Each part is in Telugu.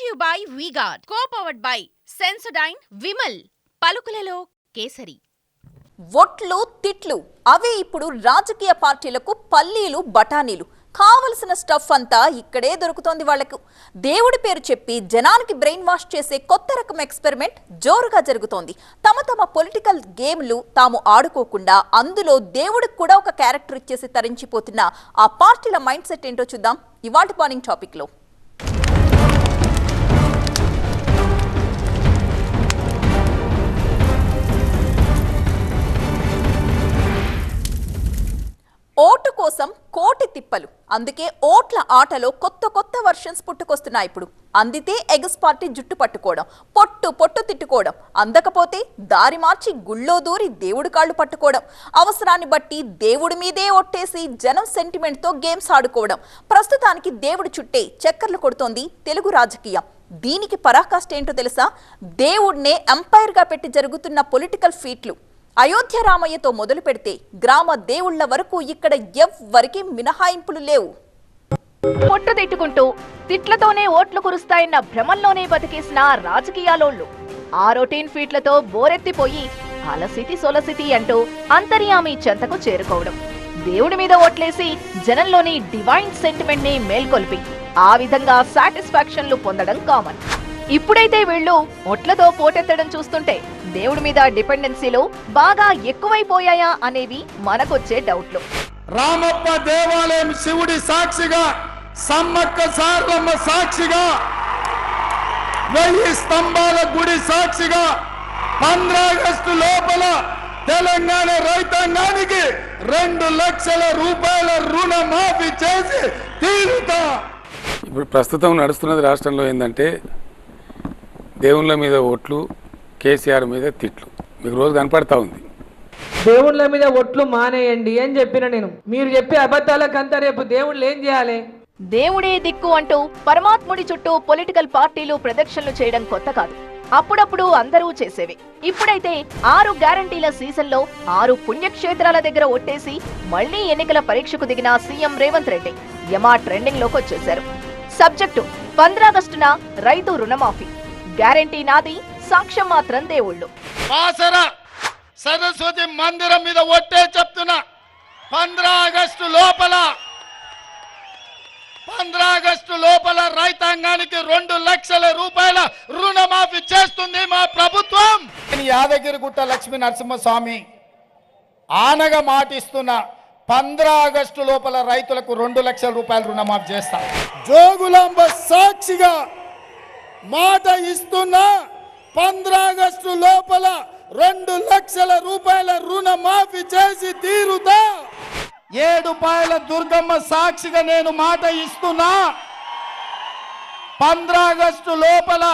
Brought you by V Guard co powered by Sensodyne Vimal. పలుకులలో kesari. ఒట్లు తిట్లు అవే ఇప్పుడు రాజకీయ పార్టీలకు పల్లీలు బఠానీలు. కావలసిన స్టఫ్ అంతా ఇక్కడే దొరుకుతోంది వాళ్ళకు. దేవుడి పేరు చెప్పి జనానికి బ్రెయిన్ వాష్ చేసే కొత్త రకం ఎక్స్పెరిమెంట్ జోరుగా జరుగుతోంది. తమ తమ పొలిటికల్ గేమ్లు తాము ఆడుకోకుండా అందులో దేవుడికి కూడా ఒక క్యారెక్టర్ ఇచ్చేసి తరించిపోతున్న ఆ పార్టీల మైండ్ సెట్ ఏంటో చూద్దాం. ఇవాటి మార్నింగ్ టాపిక్లో. తిప్పలు. అందుకే ఓట్ల ఆటలో కొత్త కొత్త వర్షన్స్ పుట్టుకొస్తున్నాయి ఇప్పుడు. అందితే ఎగస్ పార్టీ జుట్టు పట్టుకోవడం పొట్టు పొట్టు తిట్టుకోవడం అందకపోతే దారి మార్చి గుళ్ళో దూరి దేవుడి కాళ్ళు పట్టుకోవడం అవసరాన్ని బట్టి దేవుడి మీదే ఒట్టేసి జనం సెంటిమెంట్తో గేమ్స్ ఆడుకోవడం. ప్రస్తుతానికి దేవుడి చుట్టే చక్కర్లు కొడుతోంది తెలుగు రాజకీయం. దీనికి పరాకాష్ట ఏంటో తెలుసా? దేవుడినే ఎంపైర్గా పెట్టి జరుగుతున్న పొలిటికల్ ఫీట్లు అయోధ్య రామయ్యతో మొదలు పెడితే గ్రామ దేవుళ్ళ వరకు ఇక్కడ ఎవ్వరికి మినహాయింపులు లేవు. పొట్టు తిట్టుకుంటూ తిట్లతోనే ఓట్లు కురుస్తాయన్న భ్రమంలోనే బతికేసిన రాజకీయాలోళ్ళు. ఆ రొటీన్ ఫీట్లతో బోరెత్తిపోయి అలసితి సొలసితి అంటూ అంతర్యామి చెంతకు చేరుకోవడం. దేవుడి మీద ఓట్లేసి జనంలోని డివైన్ సెంటిమెంట్ని మేల్కొల్పి ఆ విధంగా సాటిస్ఫాక్షన్లు పొందడం కామన్. ఇప్పుడైతే వీళ్ళు ఒట్లతో పోటెత్తడం చూస్తుంటే దేవుడి మీద డిపెండెన్సీలు బాగా ఎక్కువైపోయాయా అనేవి మనకొచ్చే డౌట్లు. రామప్ప దేవాలయం శివుడి సాక్షిగా సమ్మక్క సార్లమ్మ సాక్షిగా వెయ్యి స్తంభాల గుడి సాక్షిగా పంద్రాగస్టు లోపల తెలంగాణ రైతాంగానికి రెండు లక్షల రూపాయల రుణమాఫీ చేసి తీరుతా. ఇప్పుడు ప్రస్తుతం నడుస్తున్నది రాష్ట్రంలో ఏంటంటే దేవుళ్ళ మీద ఓట్లు కేసీఆర్ మీద తిట్లు. మీకు రోజు కనపడతా ఉంది. దేవుళ్ళ మీద ఒట్లు మానేయండి అని చెప్పిన నేను. మీరు చెప్పే అబద్ధాలకంతా రేపు దేవుళ్ళు ఏం చేయాలి? దేవుడే దిక్కు అంటూ పరమాత్ముడి చుట్టూ పొలిటికల్ పార్టీలు ప్రదక్షిణలు చేయడం కొత్త కాదు. అప్పుడప్పుడు అందరూ చేసేవి. ఇప్పుడైతే ఆరు గ్యారంటీల సీజన్లో ఆరు పుణ్యక్షేత్రాల దగ్గర ఒట్టేసి మళ్ళీ ఎన్నికల పరీక్షకు దిగిన సీఎం రేవంత్ రెడ్డి యమా ట్రెండింగ్లోకి వచ్చేశారు. సబ్జెక్టు పంద్రాగస్టున రైతు రుణమాఫీ. గ్యారంటీ నాది సాక్ష్యం మాత్రం దేవుళ్ళు. బాసర సరస్వతి మందిరం మీద ఒట్టే చెప్తున్నా. పంద్రా ఆగస్టు లోపల పంద్రా ఆగస్టు లోపల రైతాంగానికి రెండు లక్షల రూపాయల రుణమాఫీ చేస్తుంది మా ప్రభుత్వం. యాదగిరిగుట్ట లక్ష్మీ నరసింహస్వామి ఆనగా మాటిస్తున్నా పంద్రా ఆగస్టు లోపల రైతులకు రెండు లక్షల రూపాయల రుణమాఫీ చేస్తా. జోగులాంబ సాక్షిగా మాట ఇస్తున్నా పంద్రాగస్టు లోపల రెండు లక్షల రూపాయల రుణమాఫీ చేసి తీరుతా. ఏడు పాయల దుర్గమ్మ సాక్షిగా నేను మాట ఇస్తున్నా. పంద్రాగస్టు లోపల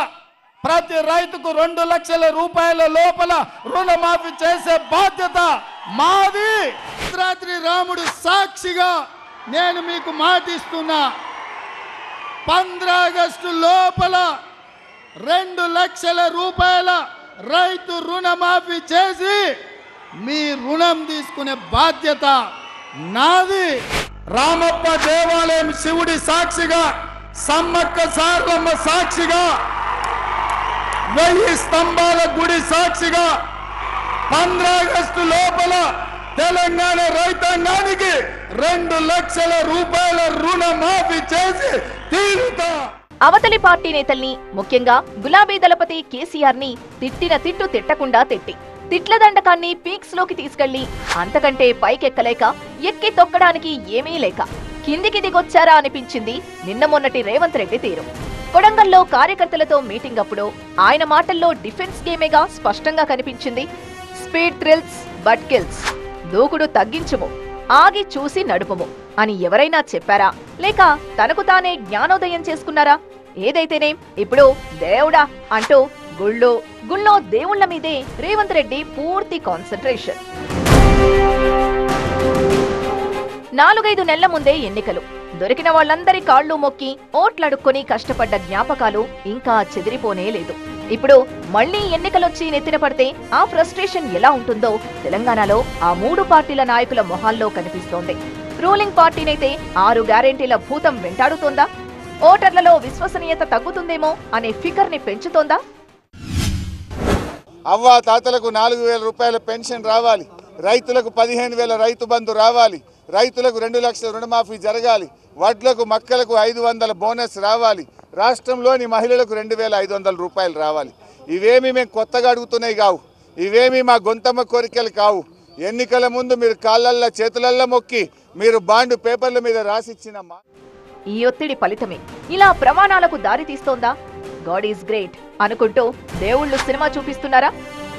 ప్రతి రైతుకు రెండు లక్షల రూపాయల లోపల రుణమాఫీ చేసే బాధ్యత మాది. రాత్రి రాముడు సాక్షిగా నేను మీకు మాటిస్తున్నా. పంద్రాగస్టు లోపల రెండు లక్షల రూపాయల రైతు రుణమాఫీ చేసి మీ రుణం తీసుకునే బాధ్యత నాది. రామప్ప దేవాలయం శివుడి సాక్షిగా సమ్మక్క సార్లమ్మ సాక్షిగా వెయ్యి స్తంభాల గుడి సాక్షిగా పంద్రాగస్టు లోపల తెలంగాణ రైతాంగానికి రెండు లక్షల రూపాయల రుణమాఫీ చేసి తీరుతా. అవతలి పార్టీ నేతల్ని ముఖ్యంగా గులాబీ దళపతి కేసీఆర్ని తిట్టిన తిట్టు తిట్టకుండా తిట్టి తిట్ల దండకాన్ని పీక్స్లోకి తీసుకెళ్ళి అంతకంటే పైకెక్కలేక ఎక్కి తొక్కడానికి ఏమీ లేక కిందికి దిగొచ్చారా అనిపించింది నిన్న మొన్నటి రేవంత్ రెడ్డి తీరు. కొడంగల్లో కార్యకర్తలతో మీటింగ్ అప్పుడు ఆయన మాటల్లో డిఫెన్స్ గేమేగా స్పష్టంగా కనిపించింది. Speed thrills but kills. దూకుడు తగ్గించుము. ఆగి చూసి నడుపుము. అని ఎవరైనా చెప్పారా? లేక తనకు తానే జ్ఞానోదయం చేసుకున్నారా? ఏదైతేనే ఇప్పుడు దేవుడా అంటూ గుళ్ళో గుళ్ళో దేవుళ్ళ మీదే రేవంత్ రెడ్డి పూర్తి కాన్సన్ట్రేషన్. నాలుగైదు నెలల ముందే ఎన్నికలు. దొరికిన వాళ్ళందరి కాళ్ళు మొక్కి ఓట్లడుక్కొని కష్టపడ్డ జ్ఞాపకాలు ఇంకా చెదిరిపోనే లేదు. ఇప్పుడు మళ్ళీ ఎన్నికలొచ్చి నెత్తిన పడితే ఆ ఫ్రస్ట్రేషన్ ఎలా ఉంటుందో తెలంగాణలో ఆ మూడు పార్టీల నాయకుల మొహాల్లో కనిపిస్తోంది. రూలింగ్ పార్టీనైతే ఆరు గ్యారెంటీల భూతం వెంటాడుతోందా? ఓటర్లలో విశ్వసనీయత తగ్గుతుందేమో అనే ఫికర్ని పెంచుతోందా? అవ్వ తాతలకు నాలుగు వేల రూపాయల పెన్షన్ రావాలి. రైతులకు పదిహేను వేల రైతు బంధు రావాలి. రైతులకు రెండు లక్షల రుణమాఫీ జరగాలి. వడ్లకు మక్కలకు ఐదు వందల బోనస్ రావాలి. రాష్ట్రంలోని మహిళలకు రెండు వేల ఐదు వందల రూపాయలు రావాలి. ఇవేమి మేము కొత్తగా అడుగుతున్నాయి కావు. ఇవేమి మా గొంతమ్మ కోరికలు కావు. ఎన్నికల ముందు మీరు కాళ్ళల్లో చేతులల్లో మొక్కి మీరు బాండ్ పేపర్ల మీద రాసిచ్చిన మా ఈ ఒత్తిడి ఫలితమే. ఇలా ప్రమాణాలకు దారి తీస్తోందా? గాడ్ ఈజ్ గ్రేట్ అనుకుంటూ దేవుళ్ళు సినిమా చూపిస్తున్నారా?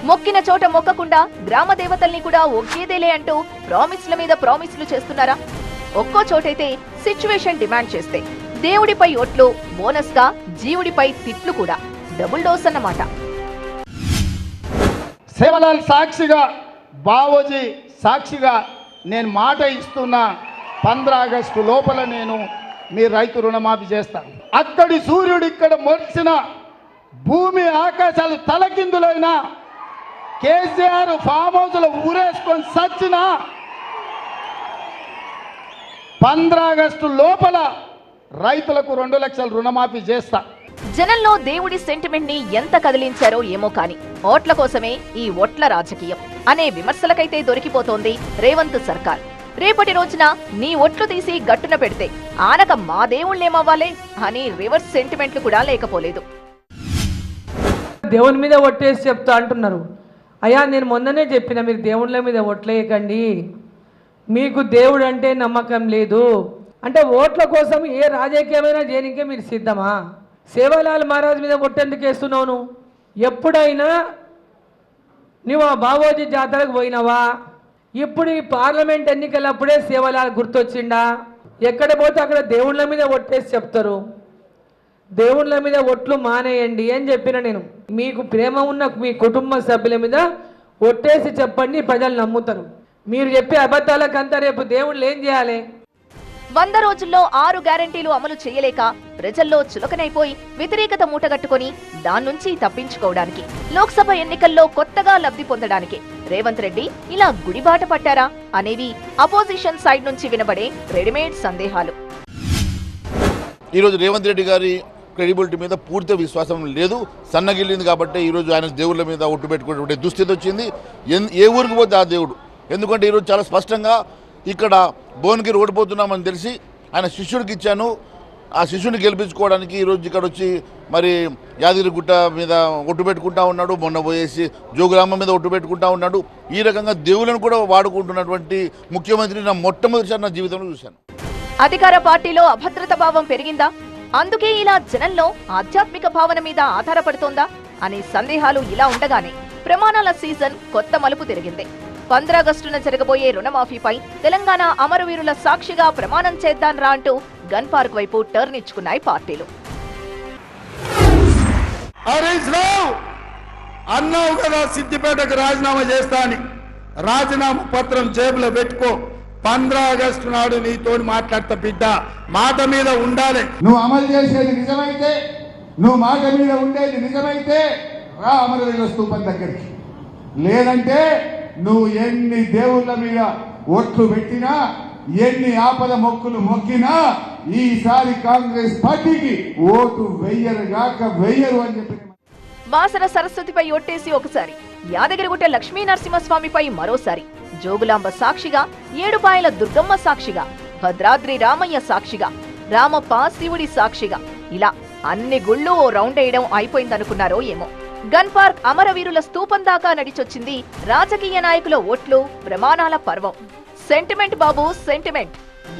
మొక్కిన చోట మొక్కకుండా గ్రామ దేవతల్ని కూడా ఒకేదేలే అంటూ ప్రామిస్ల మీద ప్రామిస్లు చేస్తున్నారా? ఒక్కో చోటైతే సిచ్యువేషన్ డిమాండ్ చేస్తే దేవుడిపై ఒట్లు బోనస్గా జీవుడిపై తిట్లు కూడా. డబుల్ డోస్ అన్నమాట. సేవలాల్ సాక్షిగా బావోజీ సాక్షిగా నేను మాట ఇస్తున్నా పంద్ర ఆగస్టు లోపల నేను మీ రైతు రుణమాఫీ చేస్తాను అక్కడి సూర్యుడు ఇక్కడ మొలిచిన భూమి ఆకాశాలు తలకిందులైనా కేసీఆర్ ఫామ్ హౌస్లో ఊరేసుకొని సచ్చిన పంద్ర ఆగస్టు లోపల రైతులకు రెండు లక్షల రుణమాఫీ చేస్తా. జనంలో దేవుడి సెంటిమెంట్ని ఎంత కదిలించారో ఏమో కానీ. ఓట్ల కోసమే ఈ ఓట్ల రాజకీయం అనే విమర్శలకైతే దొరికిపోతోంది రేవంత్ సర్కార్. రేపటి రోజున నీ ఒట్లు తీసి గట్టున పెడితే ఆనక మా దేవుళ్ళేమవ్వాలే అని రివర్స్ సెంటిమెంట్లు కూడా లేకపోలేదు. దేవుని మీద ఒట్టేసి చెప్తా అంటున్నారు. అయ్యా నేను మొన్ననే చెప్పిన మీరు దేవుళ్ళ మీద ఒట్లేయకండి. మీకు దేవుడు అంటే నమ్మకం లేదు. అంటే ఓట్ల కోసం ఏ రాజకీయమైనా చేయనికే మీరు సిద్ధమా? సేవాలాల్ మహారాజ్ మీద ఒట్టెందుకు వేస్తున్నావు నువ్వు? ఎప్పుడైనా నువ్వు ఆ బావోజీ జాతరకు పోయినావా? ఇప్పుడు ఈ పార్లమెంట్ ఎన్నికలప్పుడే సేవలాల్ గుర్తొచ్చిండా? ఎక్కడ పోతే అక్కడ దేవుళ్ళ మీద ఒట్టేసి చెప్తారు. దేవుళ్ళ మీద ఒట్లు మానేయండి అని చెప్పిన నేను. మీకు ప్రేమ ఉన్న మీ కుటుంబ సభ్యుల మీద ఒట్టేసి చెప్పండి ప్రజలు నమ్ముతారు. మీరు చెప్పే అబద్ధాలకంతా రేపు దేవుళ్ళు ఏం చేయాలి? వంద రోజుల్లో ఆరు గ్యారంటీలు అమలు చేయలేక ప్రజల్లో చులకనైపోయి వ్యతిరేకత మూటగట్టుకుని దాన్నుంచి తప్పించుకోవడానికి లోక్సభ ఎన్నికల్లో కొత్తగా లబ్ధి పొందడానికి రేవంత్ రెడ్డి ఇలా గుడిబాట పట్టారా అనేవి అపోజిషన్ సైడ్ నుంచి వినబడే రెడీమేడ్ సందేహాలు. ఈరోజు రేవంత్ రెడ్డి గారి క్రెడిబిలిటీ మీద పూర్తి విశ్వాసం లేదు. సన్నగిల్లింది కాబట్టి ఈరోజు ఆయన దేవుళ్ళ మీద ఒట్టు పెట్టుకునేటువంటి దుస్థితి వచ్చింది. ఎన్- ఏ ఊరికి పోతే ఆ దేవుడు. ఎందుకంటే ఈరోజు చాలా స్పష్టంగా ఇక్కడ భువనగిరి ఓడిపోతున్నామని తెలిసి ఆయన శిష్యుడికి ఇచ్చాను. ఆ శిష్యుని గెలిపించుకోవడానికి ఈరోజు ఇక్కడ వచ్చి మరి యాదగిరిగుట్ట మీద ఒట్టు పెట్టుకుంటా ఉన్నాడు. మొన్న పోయేసి జోగురామ మీద ఒట్టు పెట్టుకుంటా ఉన్నాడు. ఈ రకంగా దేవులను కూడా వాడుకుంటున్నటువంటి ముఖ్యమంత్రి నా మొట్టమొదటిసారి నా జీవితంలో చూశాను. అధికార పార్టీలో అభద్రత భావం పెరిగిందా? అందుకే ఇలా జనంలో ఆధ్యాత్మిక భావన మీద ఆధారపడుతోందా? అనే సందేహాలు ఇలా ఉండగానే ప్రమాణాల సీజన్ కొత్త మలుపు తిరిగింది. పంద్రాగస్టున జరగబోయే రుణమాఫీపై తెలంగాణ అమరవీరుల సాక్షిగా ప్రమాణం చేద్దాన్రా అంటూ గన్ పార్క్ వైపు టర్న్ ఇచ్చుకున్నాయి పార్టీలు. అన్నావు కదా సిద్దిపేటకు రాజీనామా చేస్తా అని. రాజీనామా పత్రం జేబులో పెట్టుకో. పంద్రా ఆగస్టు నాడు నీతో మాట్లాడతా బిడ్డ. మాట మీద ఉండాలి. నువ్వు అమలు చేసేది నిజమైతే నువ్వు మాట మీద ఉండేది నిజమైతే రా అమరవీరుల స్తూపం దగ్గరికి. లేదంటే నువ్వు ఎన్ని దేవుళ్ళ మీద ఒట్లు పెట్టినా ఎన్ని ఆపద మొక్కులు మొక్కినా ఈసారి కాంగ్రెస్ పార్టీకి ఓటు వెయ్యరు గాక వెయ్యరు అని చెప్పి వాసన సరస్వతిపై ఒట్టేసి ఒకసారి. యాదగిరిగుట్ట లక్ష్మీ నరసింహస్వామిపై మరోసారి. జోగులాంబ సాక్షిగా ఏడుపాయల దుర్గమ్మ సాక్షిగా భద్రాద్రి రామయ్య సాక్షిగా రామప్ప శివుడి సాక్షిగా. ఇలా అన్ని గుళ్ళు ఓ రౌండ్ వేయడం అయిపోయిందనుకున్నారో ఏమో. గన్ పార్క్ అమరవీరుల స్తూపం దాకా నడిచొచ్చింది రాజకీయ నాయకుల ఓట్లు ప్రమాణాల పర్వం. Sentiment Babu sentiment.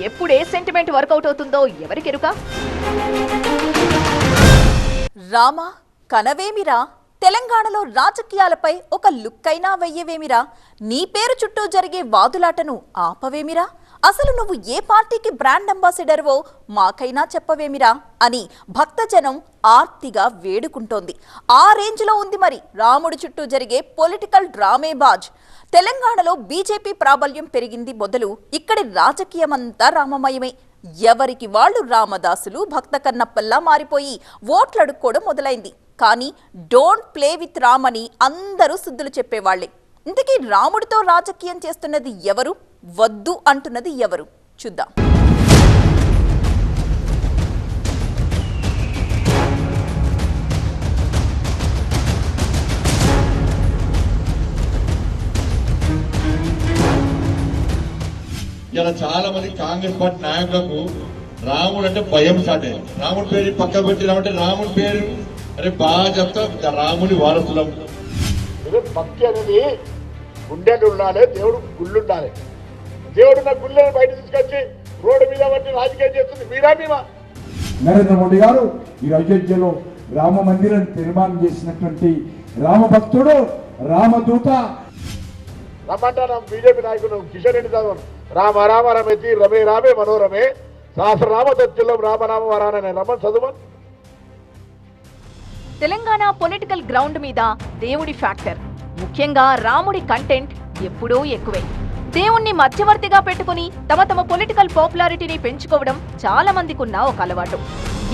ఎప్పుడే సెంటిమెంట్ వర్కౌట్ అవుతుందో ఎవరికెరుక? రామా కనవేమిరా? తెలంగాణలో రాజకీయాలపై ఒక లుక్కైనా వెయ్యవేమిరా? నీ పేరు చుట్టూ జరిగే వాదులాటను ఆపవేమిరా? అసలు నువ్వు ఏ పార్టీకి బ్రాండ్ అంబాసిడర్వో మాకైనా చెప్పవేమిరా అని భక్తజనం ఆర్తిగా వేడుకుంటోంది. ఆ రేంజ్లో ఉంది మరి రాముడి చుట్టూ జరిగే పొలిటికల్ డ్రామే బాజ్. తెలంగాణలో బీజేపీ ప్రాబల్యం పెరిగింది మొదలు ఇక్కడి రాజకీయమంతా రామమయమే. ఎవరికి వాళ్ళు రామదాసులు భక్త కన్నప్పల్లా మారిపోయి ఓట్లడుక్కోవడం మొదలైంది. కానీ డోంట్ ప్లే విత్ రామ్ అని అందరూ శుద్ధులు చెప్పేవాళ్ళే ఇంతకీ రాముడితో రాజకీయం చేస్తున్నది ఎవరు? వద్దు అంటున్నది ఎవరు? చూద్దాం. ఇలా చాలా మంది కాంగ్రెస్ పార్టీ నాయకులకు రాముడు అంటే భయం స్టార్ట్ అయ్యింది రాముడి పేరు పక్క పెట్టినామంటే రాముడి పేరు అరే బాగా చెప్తా రాముని వారసులం. భక్తి అనేది గుండెలు ఉండాలి దేవుడు గుళ్ళు ఉండాలి. దేవుడు నా గుళ్ళని బయట తీసుకొచ్చి రోడ్డు మీద బట్టి రాజకీయం చేస్తుంది. మీరా మేమా? నరేంద్ర మోడీ గారు ఈ అయోధ్యలో రామ మందిరం నిర్మాణం చేసినటువంటి రామ భక్తుడు రామదూత రమ్మంటారా బీజేపీ నాయకులు కిషన్ రెడ్డి చదవను రామ రామ రమేతి రమే రామే మనోరమే. రామనామ వరాననే తెలంగాణ పొలిటికల్ గ్రౌండ్ మీద దేవుడి ఫ్యాక్టర్. ముఖ్యంగా రాముడి కంటెంట్ ఎప్పుడూ ఎక్కువే. దేవుణ్ణి మధ్యవర్తిగా పెట్టుకుని తమ తమ పొలిటికల్ పాపులారిటీని పెంచుకోవడం చాలా మందికున్న ఒక అలవాటు.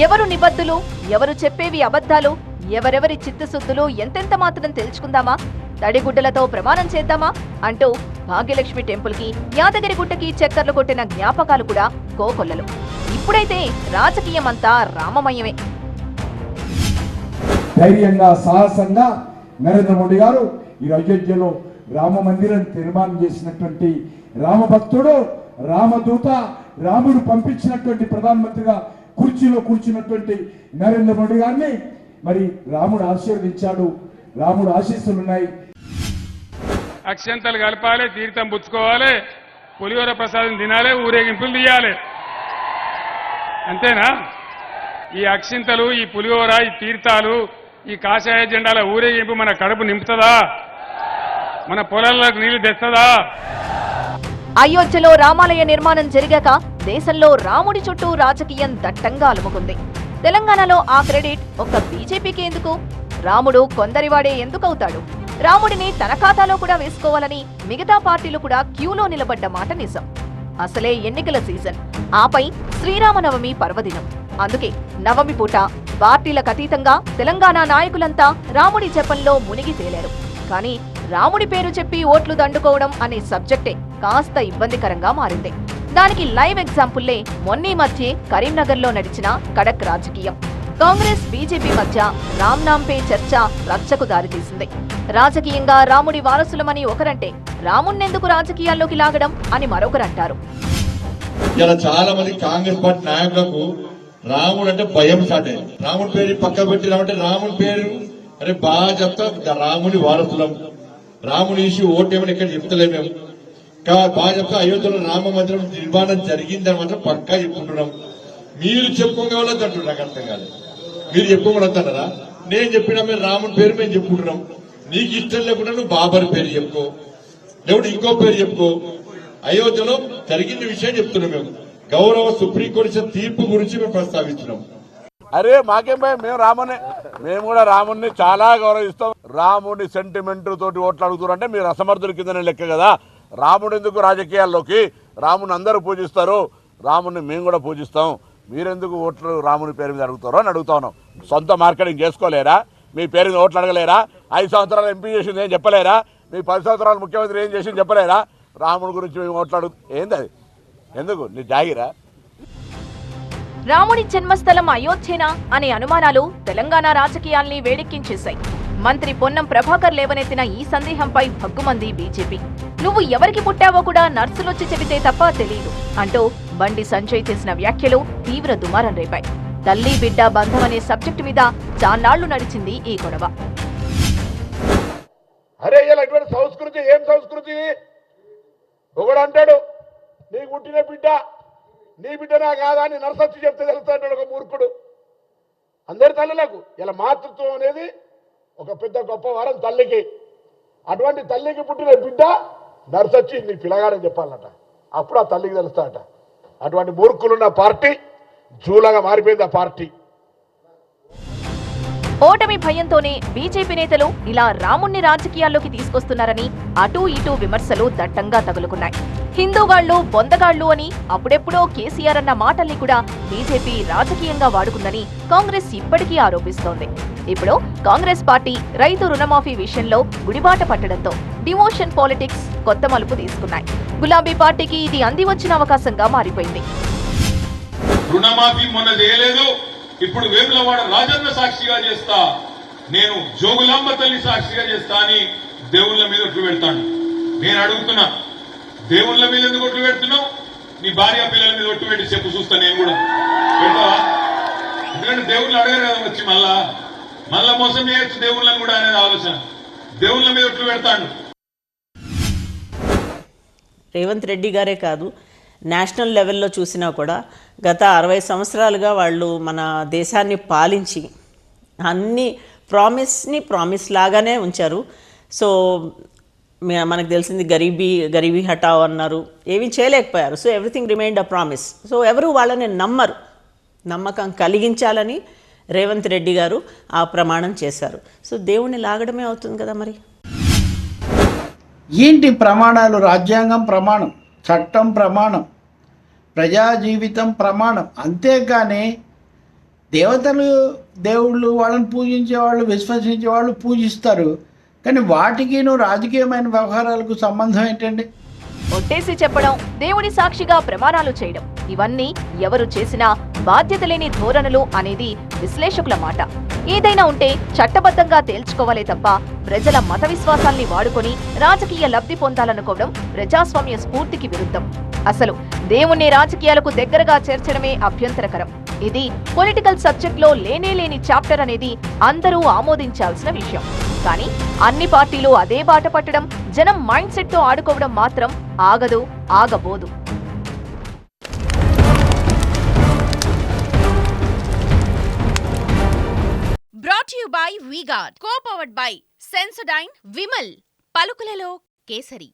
ఎవరు నిబద్ధులు ఎవరు చెప్పేవి అబద్ధాలు ఎవరెవరి చిత్తశుద్ధులు ఎంతెంత మాత్రం తెలుసుకుందామా? తడిగుడ్డలతో ప్రమాణం చేద్దామా? అంటూ భాగ్యలక్ష్మి టెంపుల్కి యాదగిరి గుట్టకి చక్కర్లు కొట్టిన జ్ఞాపకాలు కూడా కోకొల్లలు ఇప్పుడైతే రాజకీయమంతా రామమయమే. ధైర్యంగా సాహసంగా నరేంద్ర మోడీ గారు ఈ అయోధ్యలో రామ మందిరం నిర్మాణం చేసినటువంటి రామ భక్తుడు రామదూత రాముడు పంపించినటువంటి ప్రధానమంత్రిగా కుర్చీలో కూర్చున్నటువంటి నరేంద్ర మోడీ గారిని మరి రాముడు ఆశీర్వదించాడు. రాముడు ఆశీస్సులు ఉన్నాయి అక్షంతలు కలపాలి తీర్థం పుచ్చుకోవాలి పులిహోర ప్రసాదం తినాలి ఊరేగింపులు తీయాలి. అంతేనా? ఈ అక్షింతలు ఈ పులిహోర ఈ తీర్థాలు ఈ కాషాయ జెండాల ఊరేగింపు మన కడుపు నింపుతుందా? మన పొలాలకు నీళ్ళు తెస్తుందా? అయోధ్యలో రామాలయ నిర్మాణం జరిగాక దేశంలో రాముడి చుట్టూ రాజకీయం దట్టంగా అలుముకుంది. తెలంగాణలో ఆ క్రెడిట్ ఒక్క బీజేపీకి ఎందుకు? రాముడు కొందరివాడే ఎందుకవుతాడు? రాముడిని తన ఖాతాలో కూడా వేసుకోవాలని మిగతా పార్టీలు కూడా క్యూలో నిలబడ్డ మాట నిజం. అసలే ఎన్నికల సీజన్. ఆపై శ్రీరామనవమి పర్వదినం. అందుకే నవమి పూట పార్టీలకు అతీతంగా తెలంగాణ నాయకులంతా రాముడి జపంలో మునిగి తేలారు. కానీ రాముడి పేరు చెప్పి ఓట్లు దండుకోవడం అనే సబ్జెక్టే కాస్త ఇబ్బందికరంగా మారింది. దానికి లైవ్ ఎగ్జాంపుల్లే మొన్నీ మధ్య కరీంనగర్లో నడిచిన కడక్ రాజకీయం. కాంగ్రెస్ బీజేపీ మధ్య రామ్నాంపే చర్చ రచ్చకు దారితీసింది. రాజకీయంగా రాముడి వారసులమని ఒకరంటే రాముణ్ణెందుకు రాజకీయాల్లోకి లాగడం అని మరొకరంటారు. ఇలా చాలా మంది కాంగ్రెస్ పార్టీ నాయకులకు రాముడు అంటే భయం సాటే రాముడి పేరు పక్క పెట్టి రాముడి పేరు అరే బాగా చెప్తా రాముడి వారసులం. రాముడి ఇష్యూ ఓటేమని ఇక్కడ చెప్తలేము మేము. బాగా చెప్తా అయోధ్యలో రామ మందిరం నిర్మాణం జరిగిందని మాత్రం పక్కా చెప్పుకుంటున్నాం. మీరు చెప్పుకోగలదు అంటున్నారు నాకు అర్థం కాలేదు. మీరు చెప్పుకోగలుగుతారా నేను చెప్పినా మీరు రాముని పేరు మేము చెప్పుకుంటున్నాం. నీకు ఇష్టం లేకుండా నువ్వు బాబర్ పేరు చెప్పుకో. లేకుంటే ఇంకో పేరు చెప్పుకో. అయోధ్యలో జరిగిన విషయం చెప్తున్నాం మేము. గౌరవ సుప్రీంకోర్టు తీర్పు గురించి మేము ప్రస్తావిస్తున్నాం. అరే మాకేం భయం? మేము రాముని. మేము కూడా రాముని చాలా గౌరవిస్తాం. రాముని సెంటిమెంట్ తోటి ఓట్లు అడుగుతారంటే మీరు అసమర్థుల కిందనే లెక్క కదా. రాముడు ఎందుకు రాజకీయాల్లోకి? రాముని అందరూ పూజిస్తారు. రాముని మేము కూడా పూజిస్తాం. మీరెందుకు ఓట్లు రాముని పేరు మీద అడుగుతారో అని అడుగుతా ఉన్నాం. సొంత మార్కెటింగ్ చేసుకోలేరా? మీ పేరు మీద ఓట్లు అడగలేరా? ఐదు సంవత్సరాలు ఎంపీ చేసింది ఏం చెప్పలేరా? మీ పది సంవత్సరాలు ముఖ్యమంత్రి ఏం చేసింది చెప్పలేరా? రాముడి గురించి మేము ఓట్లు అడుగు ఏంది అది? ఎందుకు? నీ జాగిరా? రాముడి జన్మస్థలం అయోధ్యనా అనే అనుమానాలు తెలంగాణ రాజకీయాల్ని వేడెక్కించేశాయి. మంత్రి పొన్నం ప్రభాకర్ లేవనెత్తిన ఈ సందేహంపై భగ్గుమంది బీజేపీ. నువ్వు ఎవరికి పుట్టావో కూడా నర్సులొచ్చి చెబితే తప్ప తెలియదు అంటూ బండి సంజయ్ చేసిన వ్యాఖ్యలు తీవ్ర దుమారం రేపాయి. తల్లి బిడ్డ బంధం అనే సబ్జెక్టు మీద చాన్నాళ్ళు నడిచింది ఈ గొడవ. అరే సంస్కృతి ఏం సంస్కృతి? ఒకడు అంటాడు నీకు పుట్టిన బిడ్డ నీ బిడ్డనా కాదా అని నరసచ్చు చెప్తే తెలుస్తాడు ఒక మూర్ఖుడు. అందరి తల్లులకు ఇలా మాతృత్వం అనేది ఒక పెద్ద గొప్ప వరం తల్లికి. అటువంటి తల్లికి పుట్టిన బిడ్డ నరసచ్చి నీ పిల్లగాడని చెప్పాలట. అప్పుడు ఆ తల్లికి తెలుస్తాడట. అటువంటి మూర్ఖులున్న పార్టీ జూలగా మారిపోయింది ఆ పార్టీ. ఓటమి భయంతోనే బీజేపీ నేతలు ఇలా రాముణ్ణి రాజకీయాల్లోకి తీసుకొస్తున్నారని అటూ ఇటూ విమర్శలు దట్టంగా తగులుకున్నాయి. హిందూగాళ్ళు బొందగాళ్ళు అని అప్పుడెప్పుడో కేసీఆర్ అన్న మాటల్ని కూడా బీజేపీ రాజకీయంగా వాడుకుందని కాంగ్రెస్ ఇప్పటికీ ఆరోపిస్తోంది. ఇప్పుడు కాంగ్రెస్ పార్టీ రైతు రుణమాఫీ విషయంలో గుడిబాట పట్టడంతో డిమోషన్ పాలిటిక్స్ కొత్త మలుపు తీసుకున్నాయి. గులాబీ పార్టీకి ఇది అంది వచ్చిన అవకాశంగా మారిపోయింది. రుణమాఫీ మొన్న చేయలేదు. ఇప్పుడు వేములవాడ రాజన్న సాక్షిగా చేస్తా. నేను జోగులాంబ తల్లి సాక్షిగా చేస్తా అని దేవుళ్ళ మీద వెళ్తాను నేను అడుగుతున్నా దేవుళ్ళ మీద ఎందుకు ఒట్లు పెడుతున్నావు? నీ భార్య పిల్లల మీద ఒట్టు పెట్టి చెప్పు చూస్తా నేను కూడా. పెడతావా? ఎందుకంటే దేవుళ్ళు అడగరు కదా వచ్చి మళ్ళా. మళ్ళా మోసం చేయొచ్చు దేవుళ్ళని కూడా అనేది ఆలోచన. దేవుళ్ళ మీద ఒట్లు పెడతాడు. రేవంత్ రెడ్డి గారే కాదు నేషనల్ లెవెల్లో చూసినా కూడా గత అరవై సంవత్సరాలుగా వాళ్ళు మన దేశాన్ని పాలించి అన్ని ప్రామిస్ని ప్రామిస్ లాగానే ఉంచారు. సో మనకు తెలిసింది గరీబీ గరీబీ హటావ్ అన్నారు. ఏమీ చేయలేకపోయారు. So everything remind a promise so ఎవరు వాళ్ళని నమ్మరు. నమ్మకం కలిగించాలని రేవంత్ రెడ్డి గారు ఆ ప్రమాణం చేశారు. సో దేవుణ్ణి లాగడమే అవుతుంది కదా మరి? ఏంటి ప్రమాణాలు? రాజ్యాంగం ప్రమాణం చట్టం ప్రమాణం ప్రజా జీవితం ప్రమాణం. అంతేకాని దేవతలు దేవుళ్ళు వాళ్ళని పూజించే వాళ్ళు విశ్వసించే వాళ్ళు పూజిస్తారు. కానీ వాటికి రాజకీయమైన వ్యవహారాలకు సంబంధం ఏంటండి? ఒట్టేసి చెప్పడం దేవుని సాక్షిగా ప్రమాణాలు చేయడం ఇవన్నీ ఎవరు చేసినా బాధ్యత లేని ధోరణులు అనేది విశ్లేషకుల మాట. ఏదైనా ఉంటే చట్టబద్ధంగా తేల్చుకోవాలే తప్ప ప్రజల మత విశ్వాసాల్ని వాడుకొని రాజకీయ లబ్ధి పొందాలనుకోవడం ప్రజాస్వామ్య స్ఫూర్తికి విరుద్ధం. అసలు దేవుణ్ణి రాజకీయాలకు దగ్గరగా చేర్చడమే అభ్యంతరకరం. ఇది పొలిటికల్ సబ్జెక్ట్లో లేనే లేని చాప్టర్ అనేది అందరూ ఆమోదించాల్సిన విషయం. కానీ అన్ని పార్టీలు అదే బాట పట్టడం జనం మైండ్ సెట్తో ఆడుకోవడం మాత్రం ఆగదు ఆగబోదు. Brought you by V Guard co powered by Sensodyne Vimal పలుకులలో kesari